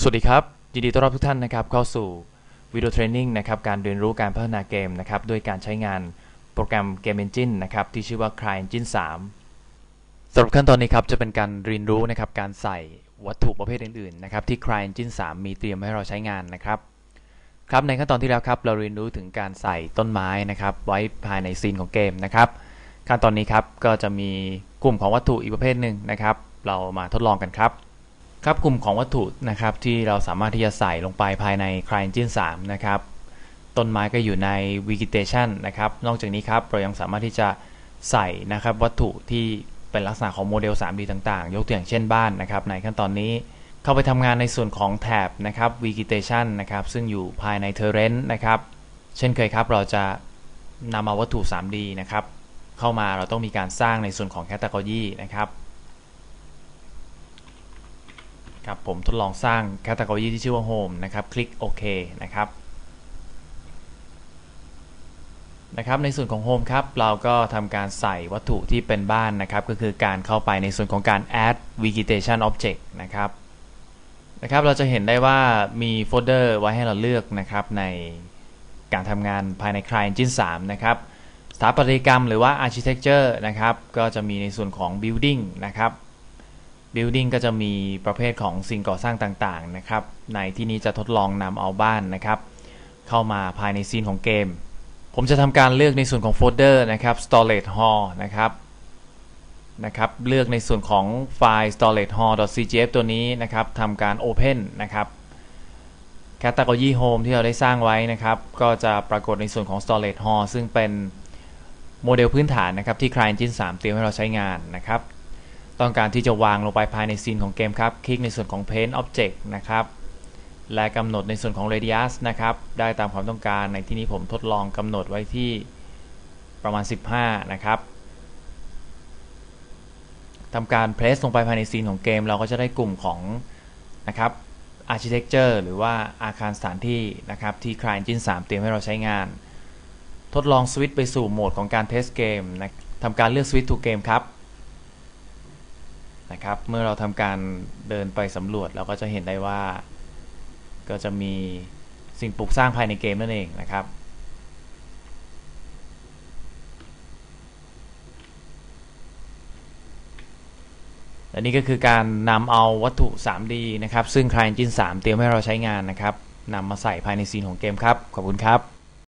สวัสดีครับ ยินดีต้อนรับทุกท่านนะครับเข้าสู่วิดีโอเทรนนิ่งนะครับการเรียนรู้การพัฒนาเกมนะครับด้วยการใช้งานโปรแกรม Game Engine นะครับที่ชื่อว่า CryEngine 3สำหรับขั้นตอนนี้ครับจะเป็นการเรียนรู้นะครับการใส่วัตถุประเภทอื่นๆนะครับที่ CryEngine 3 มีเตรียมให้เราใช้งานนะครับครับในขั้นตอนที่แล้วครับเราเรียนรู้ถึงการใส่ต้นไม้นะครับไว้ภายในซีนของเกมนะครับขั้นตอนนี้ครับก็จะมีกลุ่มของวัตถุอีกประเภทหนึ่งนะครับเรามาทดลองกันครับ ครับกลุ่มของวัตถุนะครับที่เราสามารถที่จะใส่ลงไปภายใน CryEngine 3 นะครับ ต้นไม้ก็อยู่ใน Vegetation นะครับ นอกจากนี้ครับเรายังสามารถที่จะใส่นะครับวัตถุที่เป็นลักษณะของโมเดล 3D ต่างๆ ยกตัวอย่างเช่นบ้านนะครับในขั้นตอนนี้เข้าไปทำงานในส่วนของแถบนะครับ Vegetation นะครับซึ่งอยู่ภายใน Terrain นะครับ เช่นเคยครับเราจะนำเอาวัตถุ 3D นะครับเข้ามาเราต้องมีการสร้างในส่วนของ Category นะครับ ครับผมทดลองสร้างแคตตา o r y ที่ชื่อว่า Home นะครับ คลิกโอเคนะครับนะครับในส่วนของ Home ครับเราก็ทำการใส่วัตถุที่เป็นบ้านนะครับ ก็คือการเข้าไปในส่วนของการ add vegetation object นะครับนะครับเราจะเห็นได้ว่ามีโฟลเดอร์ไว้ให้เราเลือกนะครับในการทำงานภายใน CryEngine 3 นะครับสถาปัตยกรรมหรือว่า architecture นะครับก็จะมีในส่วนของ building นะครับ Building ก็จะมีประเภทของสิ่งก่อสร้างต่างๆนะครับ ในที่นี้จะทดลองนำเอาบ้านนะครับ เข้ามาภายในซีนของเกม ผมจะทำการเลือกในส่วนของโฟลเดอร์นะครับ storage hall นะครับนะครับ เลือกในส่วนของไฟล์ storage hall.cgf ตัวนี้นะครับทำการ open นะครับ category home ที่เราได้สร้างไว้นะครับ ก็จะปรากฏในส่วนของ storage hall ซึ่งเป็นโมเดลพื้นฐานนะครับที่ CryEngine 3 เตรียมให้เราใช้งานนะครับ ต้องการที่จะวางลงไปภายในซีนของเกมครับ คลิกในส่วนของ Paint Object นะครับ และกำหนดในส่วนของ Radius นะครับ ได้ตามความต้องการ ในที่นี้ผมทดลองกำหนดไว้ที่ประมาณ 15 นะครับทำการ Place ลงไปภายในซีนของเกม เราก็จะได้กลุ่มของนะครับ Architecture หรือว่าอาคารสถานที่นะครับที่ CryEngine 3 เตรียมให้เราใช้งาน ทดลองสวิตช์ไปสู่โหมดของการเทสเกมนะทำการเลือก Switch to Game ครับ นะครับ เมื่อเราทำการเดินไปสำรวจเราก็จะเห็นได้ว่า ก็จะมีสิ่งปลูกสร้างภายในเกมนั่นเองนะครับและนี่ก็คือการนำเอาวัตถุ 3D นะครับ ซึ่ง CryEngine 3 เตรียมให้เราใช้งานนะครับนำมาใส่ภายในซีนของเกมครับ ขอบคุณครับ